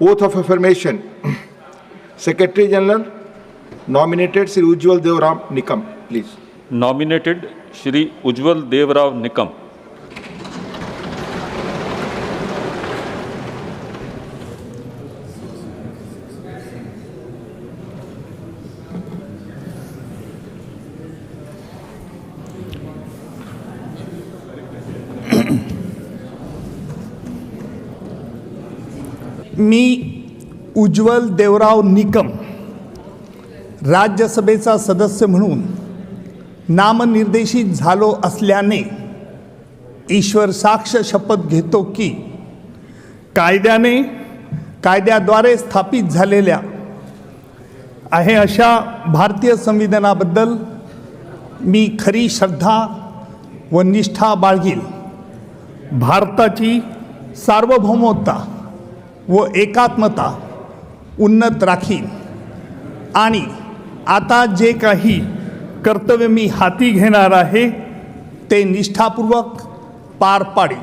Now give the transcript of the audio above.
Oath of affirmation. Secretary General nominated Sri Ujjwal Dev Ram Nikam, please. Nominated Sri Ujjwal Dev Ram Nikam. मी उज्ज्वल देवराव निकम राज्यसभेचा सदस्य म्हणून नामनिर्देशित झालो असल्याने ईश्वर साक्ष शपथ घेतो की कायद्याने कायद्याद्वारे स्थापित झालेल्या आहे अशा भारतीय संविधानाबद्दल मी खरी श्रद्धा व निष्ठा बाळगील भारताची सार्वभौमता व एकात्मता उन्नत राखीन. आणि आता जे काही कर्तव्य मी हाती घेणार आहे ते निष्ठापूर्वक पार पाडेन.